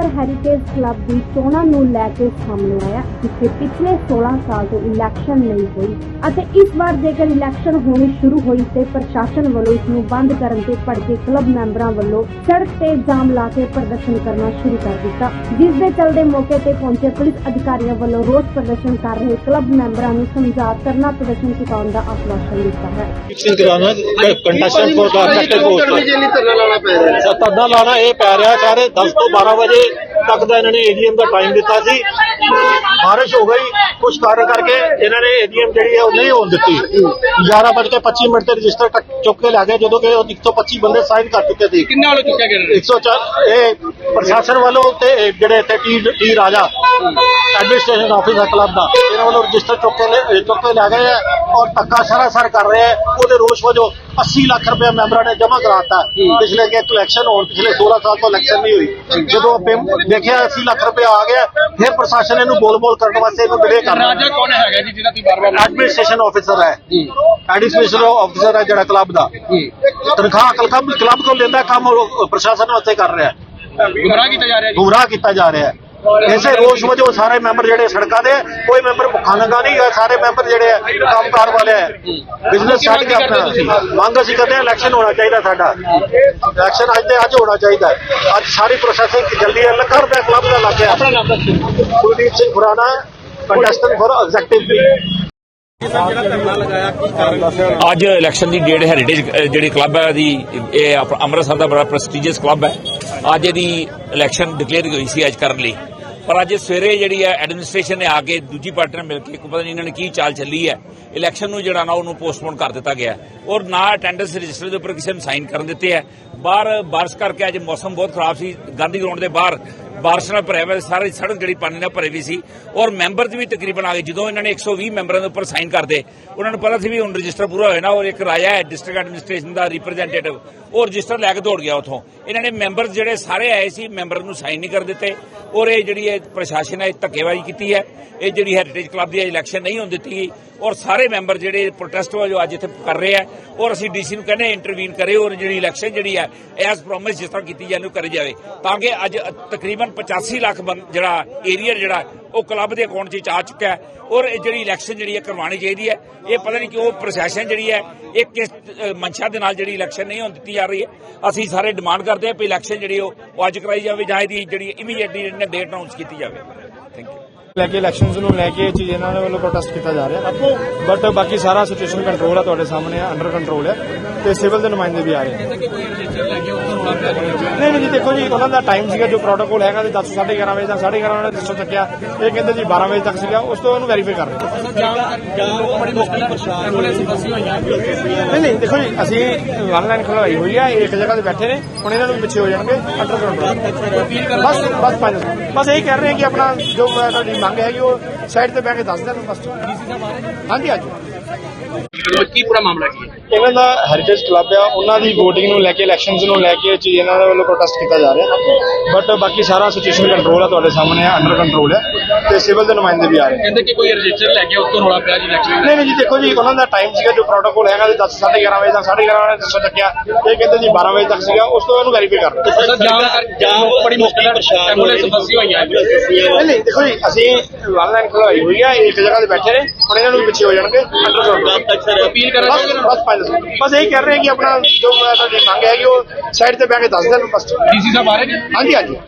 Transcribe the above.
Amritsar heritage club ਦੀ ਚੋਣਾਂ ਨੂੰ ਲੈ ਕੇ ਸਾਹਮਣੇ ਆਇਆ ਜਿੱਥੇ ਪਿਛਲੇ 16 ਸਾਲ ਤੋਂ ਇਲੈਕਸ਼ਨ ਨਹੀਂ ਹੋਈ ਅਤੇ ਇਸ ਵਾਰ ਜੇਕਰ ਇਲੈਕਸ਼ਨ ਹੋਣੀ ਸ਼ੁਰੂ ਹੋਈ ਤੇ ਪ੍ਰਸ਼ਾਸਨ ਵੱਲੋਂ ਇਸ ਨੂੰ ਬੰਦ ਕਰਨ ਤੇ ਭੜਕੇ ਕਲੱਬ ਮੈਂਬਰਾਂ ਵੱਲੋਂ ਸੜਕ ਤੇ ਜਾਮ ਲਾ ਕੇ ਪ੍ਰਦਰਸ਼ਨ ਕਰਨਾ ਸ਼ੁਰੂ ਕਰ ਦਿੱਤਾ ਜਿਸ ਦੇ ਚੱਲਦੇ ਮੌਕੇ ਤੇ ਪਹੁੰਚੇ ਪੁਲਿਸ ਅਧਿਕਾਰੀਆਂ ਵੱਲੋਂ ਰੋਸ ਪ੍ਰਦਰਸ਼ਨ ਕਰ ਰਹੇ ਕਲੱਬ ਮੈਂਬਰਾਂ ਨੂੰ ਸਮਝਾ ਕਰਨਾ ਪ੍ਰਦਰਸ਼ਨ ਚੁਕਾਉਣ ਦਾ ਆਸ਼ਵਾਸਨ ਦਿੱਤਾ ਹੈ। ਇਲੈਕਸ਼ਨ ਕਰਾਉਣਾ ਕੰਟੈਸਟੈਂਟ ਦਾ ਧਰਨਾ ਪੈ ਰਿਹਾ। ਲਾਣਾ ਇਹ ਪੈ ਰਿਹਾ ਸਾਰੇ 10 ਤੋਂ 12 ਵਜੇ ਤੱਕ ਦਾ ਇਹਨਾਂ ਨੇ ਏਡੀਐਮ ਦਾ ਟਾਈਮ ਦਿੱਤਾ ਸੀ। ਬਾਰਿਸ਼ ਹੋ ਗਈ ਕੁਝ ਕਾਰਨ ਕਰਕੇ ਇਹਨਾਂ ਨੇ ਏਡੀਐਮ ਜਿਹੜੀ ਹੈ ਉਹ ਨਹੀਂ ਹੋਣ ਦਿੱਤੀ। 11 ਵਜੇ ਕੇ 25 ਮਿੰਟ ਤੇ ਰਜਿਸਟਰ ਚੁੱਕ ਕੇ ਲੈ ਗਏ ਜਦੋਂ ਕਿ ਉਹ 125 ਬੰਦੇ ਸਾਈਨ ਕਰ ਚੁੱਕੇ ਸੀ। ਕਿੰਨਾ ਵੱਲੋਂ ਚੁੱਕਿਆ ਗਿਆ 104 ਇਹ ਪ੍ਰਸ਼ਾਸਨ ਵੱਲੋਂ ਤੇ ਜਿਹੜੇ ਇੱਥੇ T T Raja administration officer club ਦਾ ਇਹਨਾਂ ਵੱਲੋਂ ਰਜਿਸਟਰ ਚੁੱਕ ਕੇ ਲੈ- ਚੁੱਕ ਕੇ ਲੈ ਗਏ ਔਰ ਧੱਕਾ ਸਰਾਸਰ ਕਰ ਰਹੇ ਹੈ। ਉਹਦੇ ਰੋਸ ਵਜੋਂ 80 ਲੱਖ ਰੁਪਏ ਮੈਂਬਰਾਂ ਨੇ ਜਮ੍ਹਾਂ ਕਰਾਤਾ। ਪਿਛਲੇ ਕਿ ਇਲੈਕਸ਼ਨ ਹੋਣ ਪਿਛਲੇ 16 ਸਾਲ ਤੋਂ ਇਲੈਕਸ਼ਨ ਨਹੀਂ ਹੋਈ। ਜਦੋਂ ਦੇਖਿਆ 80 ਲੱਖ ਰੁਪਏ ਆ ਗਿਆ ਫਿਰ ਪ੍ਰਸ਼ਾਸਨ ਇਹਨੂੰ ਬੋਲ-ਬੋਲ ਕਰਨ ਵਾਸਤੇ ਇਹਨੂੰ ਡਿਲੇ ਕਰ ਰਿਹਾ। ਰਾਜਾ ਕੌਣ ਹੈਗਾ ਜੀ ਜਿਹਨਾਂ ਦੀ ਬਾਰ-ਬਾਰ ਐਡਮਿਨਿਸਟ੍ਰੇਸ਼ਨ ਆਫਿਸਰ ਹੈ। ਐਡਮਿਨਿਸਟ੍ਰੇਸ਼ਨ ਆਫਿਸਰ ਹੈ ਜਿਹੜਾ ਕਲੱਬ ਦਾ। ਤਨਖਾਹ ਕਲੱਬ ਕਲੱਬ ਤੋਂ ਲੈਂਦਾ ਕੰਮ ਪ੍ਰਸ਼ਾਸਨ ਵਾਸਤੇ ਕਰ ਰਿਹਾ। ਹੈ ਗੁੰਮਰਾਹ ਕੀਤਾ ਜਾ ਰਿਹਾ ਜੀ। ਗੁੰਮਰਾਹ ਕੀਤਾ ਜਾ ਰਿਹਾ। ਹੈ ਇਸੇ ਰੋਸ਼ ਵਜੋਂ ਸਾਰੇ ਮੈਂਬਰ ਜਿਹੜੇ ਸੜਕਾਂ ਦੇ ਕੋਈ ਮੈਂਬਰ ਭੁੱਖਾ ਨੰਗਾ ਨਹੀਂ ਹੈ ਸਾਰੇ ਮੈਂਬਰ ਜਿਹੜੇ ਕੰਮਕਾਰ ਵਾਲੇ ਹੈ। ਬਿਜ਼ਨਸ ਛੱਡ ਕੇ ਆਪਣਾ ਮੰਗ ਅਸੀਂ ਕਰਦੇ ਹਾਂ ਇਲੈਕਸ਼ਨ ਹੋਣਾ ਚਾਹੀਦਾ ਸਾਡਾ। ਇਲੈਕਸ਼ਨ ਅੱਜ ਤੇ ਅੱਜ ਹੋਣਾ ਚਾਹੀਦਾ ਹੈ। ਅੱਜ ਸਾਰੀ ਪ੍ਰੋਸੈਸਿੰਗ ਜਲਦੀ ਹੈ ਲੱਖਾਂ ਰੁਪਏ ਕਲੱਬ ਦਾ ਲੱਗ ਗਿਆ ਆਪਣਾ ਨਾਮ ਦੱਸੋ Kuldeep Singh Khurana contestant for executive ਅੱਜ ਇਲੈਕਸ਼ਨ ਦੀ ਡੇਟ ਹੈਰੀਟੇਜ ਜਿਹੜੀ ਕਲੱਬ ਹੈ ਦੀ ਇਹ ਅੰਮ੍ਰਿਤਸਰ ਦਾ ਬੜਾ ਪ੍ਰੈਸਟੀਜੀਅਸ ਕਲੱਬ ਹੈ। ਅੱਜ ਇਹਦੀ ਇਲੈਕਸ਼ਨ ਡਿਕਲੇਅਰ ਹੋਈ ਸੀ ਅੱਜ ਕਰਨ ਲਈ। ਪਰ ਅੱਜ ਸਵੇਰੇ ਜਿਹੜੀ ਹੈ ਐਡਮਿਨਿਸਟ੍ਰੇਸ਼ਨ ਨੇ ਆ ਕੇ ਦੂਜੀ ਪਾਰਟੀ ਨਾਲ ਮਿਲ ਕੇ ਪਤਾ ਨਹੀਂ ਇਹਨਾਂ ਨੇ ਕੀ ਚਾਲ ਚੱਲੀ ਹੈ। ਇਲੈਕਸ਼ਨ ਨੂੰ ਜਿਹੜਾ ਨਾ ਉਹਨੂੰ ਪੋਸਟਪੋਨ ਕਰ ਦਿੱਤਾ ਗਿਆ ਔਰ ਨਾ ਅਟੈਂਡੈਂਸ ਰਜਿਸਟਰ ਦੇ ਉੱਪਰ ਕਿਸੇ ਨੂੰ ਸਾਈਨ ਕਰਨ ਦਿੱਤੇ ਹੈ। ਬਾਹਰ ਬਾਰਿਸ਼ ਕਰਕੇ ਅੱਜ ਮੌਸਮ ਬਹੁਤ ਖਰਾਬ ਸੀ। ਗਾਂਧੀ ਗਰਾਊਂਡ ਦੇ ਬਾਹਰ ਬਾਰਿਸ਼ ਨਾਲ ਭਰਿਆ ਹੋਇਆ ਸਾਰੀ ਸੜਕ ਜਿਹੜੀ ਪਾਣੀ ਨਾਲ ਭਰੀ ਵੀ ਸੀ। ਔਰ ਮੈਂਬਰ ਵੀ ਤਕਰੀਬਨ ਆ ਗਏ। ਜਦੋਂ ਇਹਨਾਂ ਨੇ 120 ਮੈਂਬਰਾਂ ਦੇ ਉੱਪਰ ਸਾਈਨ ਕਰਦੇ ਉਹਨਾਂ ਨੂੰ ਪਤਾ ਸੀ ਵੀ ਹੁਣ ਰਜਿਸਟਰ ਪੂਰਾ ਹੋਇਆ ਨਾ, ਔਰ ਇੱਕ ਰਾਜਾ ਹੈ, ਡਿਸਟ੍ਰਿਕਟ ਐਡਮਿਨਿਸਟ੍ਰੇਸ਼ਨ ਦਾ ਰਿਪਰੈਜ਼ੈਂਟੇਟਿਵ ਉਹ ਰਜਿਸਟਰ ਲੈ ਕੇ ਦੌੜ ਗਿਆ ਉਥੋਂ। ਇਹਨਾਂ ਨੇ ਮੈਂਬਰ ਜਿਹੜੇ ਸਾਰੇ ਆਏ ਸੀ, ਮੈਂਬਰ ਨੂੰ ਸਾਈਨ ਨਹੀਂ ਕਰ ਦਿੱਤੇ। ਔਰ ਇਹ ਜਿਹੜੀ ਇਹ ਪ੍ਰਸ਼ਾਸਨ ਹੈ, ਇਹ ਧੱਕੇਬਾਜ਼ੀ ਕੀਤੀ ਹੈ। ਇਹ ਜਿਹੜੀ ਹੈਰੀਟੇਜ ਕਲੱਬ ਦੀ ਇਲੈਕਸ਼ਨ ਨਹੀਂ ਹੋਣ ਦਿੱਤੀ ਗਈ। ਔਰ ਸਾਰੇ ਮੈਂਬਰ ਜਿਹੜੇ ਪ੍ਰੋਟੈਸਟ ਵਜੋਂ ਅੱਜ ਇੱਥੇ ਕਰ ਰਹੇ ਆ ਔਰ ਅਸੀਂ ਡੀਸੀ ਨੂੰ ਕਹਿੰਦੇ ਇੰਟਰਵੀਨ ਕਰੇ। ਔਰ ਜਿਹੜੀ ਇਲੈਕਸ਼ਨ ਜਿਹੜੀ ਹੈ ਐਸ ਪ੍ਰੋਮਿਸ ਜਿਸ ਤਰ੍ਹਾਂ ਕੀਤੀ ਜਾਂਦੀ ਉਹ ਕਰੀ ਜਾਵੇ। ਤਾਂ ਕਿ ਅੱਜ ਤਕਰੀਬਨ 85 ਲੱਖ ਜਿਹੜਾ ਏਰੀਆ ਜਿਹੜਾ, ਉਹ ਕਲੱਬ ਦੇ ਅਕਾਊਂਟ 'ਚ ਆ ਚੁੱਕਾ ਹੈ। ਔਰ ਜਿਹੜੀ ਇਲੈਕਸ਼ਨ ਜਿਹੜੀ ਹੈ, ਕਰਵਾਉਣੀ ਚਾਹੀਦੀ ਹੈ। ਇਹ ਪਤਾ ਨਹੀਂ ਕਿਉਂ ਪ੍ਰਸ਼ਾਸਨ ਜਿਹੜੀ ਹੈ, ਇਹ ਕਿਸ ਮਨਸ਼ਾ ਦੇ ਨਾਲ ਜਿਹੜੀ ਇਲੈਕਸ਼ਨ ਨਹੀਂ ਹੋਣ ਦਿੱਤੀ ਜਾ ਰਹੀ ਹੈ। ਅਸੀਂ ਸਾਰੇ ਡਿਮਾਂਡ ਕਰਦੇ ਹਾਂ ਕਿ ਇਲੈਕਸ਼ਨ ਜਿਹੜੀ ਉਹ ਅੱਜ ਕਰਾਈ ਜਾਵੇ ਜਾਂ ਇਹਦੀ ਜਿਹੜੀ ਇਮੀਡੀਏਟਲੀ ਇਹਨੇ ਡੇਟ ਅਨਾਉਂਸ ਕੀਤੀ ਜਾਵੇ। ਥੈਂਕ ਯੂ ਲੈ ਕੇ ਇਲੈਕਸ਼ਨਸ ਨੂੰ ਲੈ ਕੇ ਇਹ ਚੀਜ਼ ਇਹਨਾਂ ਦੇ ਵੱਲੋਂ ਪ੍ਰੋਟੈਸਟ ਕੀਤਾ ਜਾ ਰਿਹਾ। ਬਟ ਬਾਕੀ ਸਾਰਾ ਸਿਚੁਏਸ਼ਨ ਕੰਟਰੋਲ ਹੈ ਤੁਹਾਡੇ ਸਾਹਮਣੇ ਅੰਡਰ ਕੰਟਰੋਲ ਹੈ ਤੇ ਸਿਵਲ ਦੇ ਨੁਮਾਇੰਦੇ ਵੀ ਆ ਰਹੇ ਨਹੀਂ ਨਹੀਂ ਜੀ ਦੇਖੋ ਜੀ ਉਹਨਾਂ ਦਾ ਟਾਈਮ ਸੀਗਾ ਜੋ ਪ੍ਰੋਟੋਕੋਲ ਹੈਗਾ ਤੇ 10 11:30 ਵਜੇ ਤੱਕ 11:30 ਉਹਨਾਂ ਨੇ ਰਜਿਸਟਰ ਚੱਕਿਆ। ਇਹ ਕਹਿੰਦੇ ਜੀ 12 ਵਜੇ ਤੱਕ ਸੀਗਾ ਉਸ ਤੋਂ ਉਹਨੂੰ ਵੈਰੀਫਾਈ ਕਰ ਰਹੇ ਨਹੀਂ ਨਹੀਂ ਦੇਖੋ ਜੀ ਅਸੀਂ ਵਨ ਲਾਈਨ ਖਲਵਾਈ ਹੋਈ ਹੈ ਇੱਕ ਜਗ੍ਹਾ ਤੇ ਬੈਠੇ ਨੇ ਹੁਣ ਇਹਨਾਂ ਨੂੰ ਵੀ ਪਿੱਛੇ ਹੋ ਜਾਣਗੇ ਅੰਡਰ ਕੰਟਰੋਲ ਬਸ ਬਸ ਪੰਜ ਬਸ ਇਹੀ ਕਹਿ ਰਹੇ ਹਾਂ ਕਿ ਆਪਣਾ ਜੋ ਤੁਹਾਡੀ ਮੰਗ ਹੈਗੀ ਉਹ ਸਾਈਡ ਤੇ ਬਹਿ ਕੇ ਦੱਸ ਦੇਣ ਬਸ। ਹਾਂਜੀ ਅੱਜ ਕੀ ਪੂਰਾ ਮਾਮਲਾ ਕੀ ਹੈ? ਇਹਨਾਂ ਦਾ ਹੈਰੀਟੇਜ ਕਲੱਬ ਆ ਉਹਨਾਂ ਦੀ VOTING ਨੂੰ ਲੈ ਕੇ ਇਲੈਕਸ਼ਨਸ ਨੂੰ ਲੈ ਕੇ ਚੀਜ਼ ਇਹਨਾਂ ਦੇ ਵੱਲੋਂ ਪ੍ਰੋਟੈਸਟ ਕੀਤਾ ਜਾ ਰਿਹਾ। ਬਟ ਬਾਕੀ ਸਾਰਾ ਸਿਚੁਏਸ਼ਨ ਕੰਟਰੋਲ ਆ ਤੁਹਾਡੇ ਸਾਹਮਣੇ ਆ ਅੰਡਰ ਕੰਟਰੋਲ ਹੈ ਤੇ ਸਿਵਲ ਦੇ ਨੁਮਾਇੰਦੇ ਵੀ ਆ ਰਹੇ ਕਹਿੰਦੇ ਕਿ ਕੋਈ ਰਜਿਸਟਰ ਲੈ ਕੇ ਉੱਤੋਂ ਰੌਲਾ ਪਿਆ ਜੀ ਇਲੈਕਸ਼ਨ ਨਹੀਂ ਨਹੀਂ ਜੀ ਦੇਖੋ ਜੀ ਉਹਨਾਂ ਦਾ ਟਾਈਮ ਸੀਗਾ ਜੋ ਪ੍ਰੋਟੋਕੋਲ ਹੈਗਾ ਤੇ 10 11:30 ਵਜੇ ਤੱਕ 11:30 ਵਜੇ ਰਜਿਸਟਰ ਚੱਕਿਆ। ਇਹ ਕਹਿੰਦੇ ਜੀ 12 ਵਜੇ ਤੱਕ ਸੀਗਾ ਉਸ ਤੋਂ ਇਹਨੂੰ ਵੈਰੀਫਾਈ ਕਰ ਰਹੇ ਜਾਂ ਜਾਂ ਬੜੀ ਮੁਸ਼ਕਲ ਨਾਲ ਐਂਬੂਲੈਂਸ ਫਸੀ ਹੋਈ ਹੈ ਨਹੀਂ ਨਹੀਂ ਦੇਖੋ ਜੀ ਅਸੀਂ ਵਨ ਲਾਈਨ ਖਲਵਾਈ ਹੋਈ ਆ ਇੱਕ ਜਗ੍ਹਾ ਤੇ ਬੈਠੇ ਨੇ ਹੁਣ ਇਹਨਾਂ ਨੂੰ ਪਿੱਛੇ ਹੋ ਜਾਣਗੇ ਅੰਡਰ ਕੰਟਰੋਲ ਅਪੀਲ ਕਰਨਾ ਬਸ ਬਸ ਇਹੀ ਕਹਿ ਰਹੇ ਕਿ ਆਪਣਾ ਜੋ ਤੁਹਾਡੀ ਮੰਗ ਹੈਗੀ ਉਹ ਸਾਈਡ ਤੇ ਬਹਿ ਕੇ ਦੱਸ ਦੇਣ ਬਸ। ਡੀਸੀ ਸਾਹਿਬ ਆ ਰਹੇ ਨੇ? ਹਾਂਜੀ ਹਾਂਜੀ।